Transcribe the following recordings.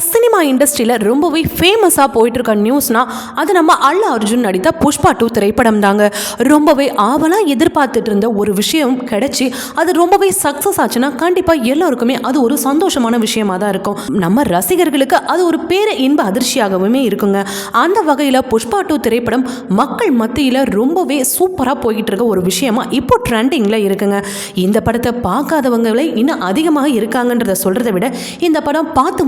Cinema இண்டஸ்ட்ரியில் ரொம்பவே ஃபேமஸாக போயிட்டு இருக்க அது நம்ம அல்ல அர்ஜுன் நடித்த புஷ்பா டூ திரைப்படம் தாங்க ரொம்பவே ஆவலாக எதிர்பார்த்துட்டு இருந்த ஒரு விஷயம் கிடச்சி அது ரொம்பவே சக்ஸஸ் ஆச்சுன்னா கண்டிப்பாக எல்லோருக்குமே அது ஒரு சந்தோஷமான விஷயமா தான் இருக்கும். நம்ம ரசிகர்களுக்கு அது ஒரு பேர இன்ப அதிர்ச்சியாகவுமே இருக்குங்க. அந்த வகையில் புஷ்பா டூ திரைப்படம் மக்கள் மத்தியில் ரொம்பவே சூப்பராக போய்கிட்டு இருக்க ஒரு விஷயமா இப்போ ட்ரெண்டிங்கில் இருக்குங்க. இந்த படத்தை பார்க்காதவங்களே இன்னும் அதிகமாக இருக்காங்கன்றத சொல்கிறத விட இந்த படம் பார்த்து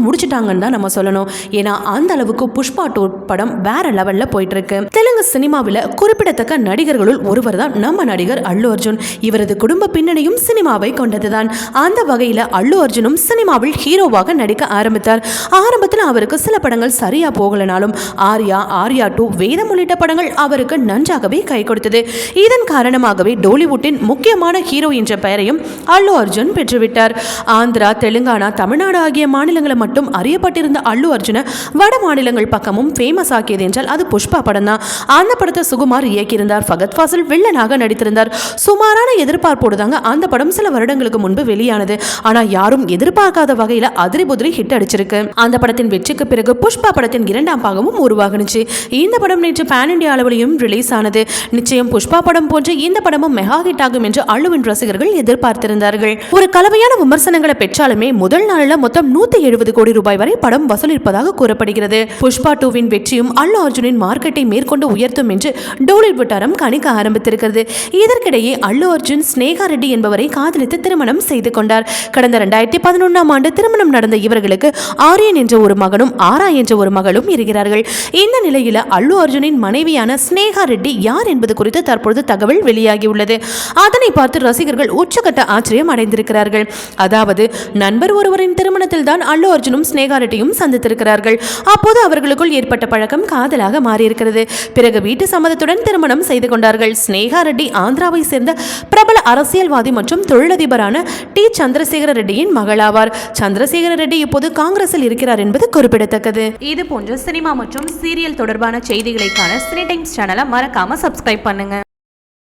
முடிச்சிட்டாங்கன்னு தான் நம்ம சொல்லணும். ஏன்னா அந்த அளவுக்கு புஷ்பா டூ படம் வேற லெவலில் போயிட்டு இருக்கு தெலுங்கு சினிமாவில் குறிப்பிடத்தக்க நடிகர்களுள் ஒருவர் தான் நம்ம நடிகர் அல்லு அர்ஜுன். இவரது குடும்ப பின்னணியும் சினிமாவை கொண்டதுதான். அந்த வகையில் அல்லு அர்ஜுனும் சினிமாவில் ஹீரோவாக நடிக்க ஆரம்பித்தார். ஆரம்பத்தில் அவருக்கு சில படங்கள் சரியா போகலனாலும் ஆர்யா ஆர்யா டூ வேதம் உள்ளிட்ட படங்கள் அவருக்கு நன்றாகவே கை கொடுத்தது. இதன் காரணமாகவே டோலிவுட்டின் முக்கியமான ஹீரோ என்ற பெயரையும் அல்லு அர்ஜுன் பெற்றுவிட்டார். ஆந்திரா தெலுங்கானா தமிழ்நாடு ஆகிய மாநிலங்களை மட்டும் அறியப்பட்டிருந்த அல்லு அர்ஜுனை வட மாநிலங்கள் பக்கமும் ஃபேமஸ் ஆக்கியது என்றால் அது புஷ்பா படம் தான் அந்த படத்தை சுகுமார் இயக்கியிருந்தார். ஃபகத் ஃபாசில் வில்லனாக நடித்திருந்தார். சுமாரான எதிர்பார்ப்போடு தாங்க அந்த படம் சில வருடங்களுக்கு முன்பு வெளியானது. ஆனால் யாரும் எதிர்பார்க்காத வகையில் அதிரி புதிரி ஹிட் அடிச்சிருக்கு. அந்த படத்தின் வெற்றிக்கு பிறகு புஷ்பா படத்தின் இரண்டாம் பாகமும் உருவாகுனுச்சு. இந்த படம் நேற்று பேன் இண்டியா அளவிலையும் ரிலீஸ் ஆனது. நிச்சயம் புஷ்பா படம் போன்று இந்த படமும் மெகா ஹிட் ஆகும் என்று அள்ளுவின் ரசிகர்கள் எதிர்பார்த்திருந்தார்கள். ஒரு கலவையான விமர்சனங்களை பெற்றாலுமே முதல் நாளில் மொத்தம் நூத்தி எழுபது கோடி ரூபாய் வரை படம் வசூலிப்பதாக கூறப்படுகிறது. புஷ்பா டூவின் வெற்றியும் அல்லு அர்ஜுனின் மார்க்கெட்டை மேற்கொண்டு உயர்த்தும் என்று டோலிவுட் வட்டாரம் கணிக்க ஆரம்பித்திருக்கிறது. இதற்கிடையே அல்லு அர்ஜுன் ஸ்னேகா ரெட்டி என்பவரை காதலித்து திருமணம் செய்து கொண்டார். கடந்த ரெண்டாயிரத்தி பதினொன்றாம் ஆண்டு திருமணம் நடந்த இவர்களுக்கு ஆரியன் என்ற ஒரு மகனும் ஆரா என்ற ஒரு மகளும் இருக்கிறார்கள். இந்த நிலையில் அல்லு அர்ஜுனின் மனைவியான ஸ்னேகா ரெட்டி யார் என்பது குறித்து தற்பொழுது தகவல் வெளியாகியுள்ளது. அதனை பார்த்து ரசிகர்கள் உச்சகட்ட ஆச்சரியம் அடைந்திருக்கிறார்கள். அதாவது நண்பர் ஒருவரின் திருமணத்தில் தான் அல்லு அர்ஜுனும் ஸ்னேகா ரெட்டியும் சந்தித்திருக்கிறார்கள். அப்போது அவர்களுக்குள் ஏற்பட்ட பழக்கம் காதலாக மாறியிருக்கிறது. பிறகு வீட்டு சம்மதத்துடன் திருமணம் செய்து கொண்டார்கள். ஸ்னேகா ரெட்டி ஆந்திராவை சேர்ந்த பிரபல அரசியல்வாதி மற்றும் தொழிலதிபரான டி. சந்திரசேகர ரெட்டியின் மகளாவார். சந்திரசேகர ரெட்டி இப்போது காங்கிரஸில் இருக்கிறார் என்பது குறிப்பிடத்தக்கது. இது போன்ற சினிமா மற்றும் சீரியல் தொடர்பான செய்திகளைக்கான சினி டைம்ஸ் சேனலை மறக்காம சப்ஸ்கிரைப் பண்ணுங்க.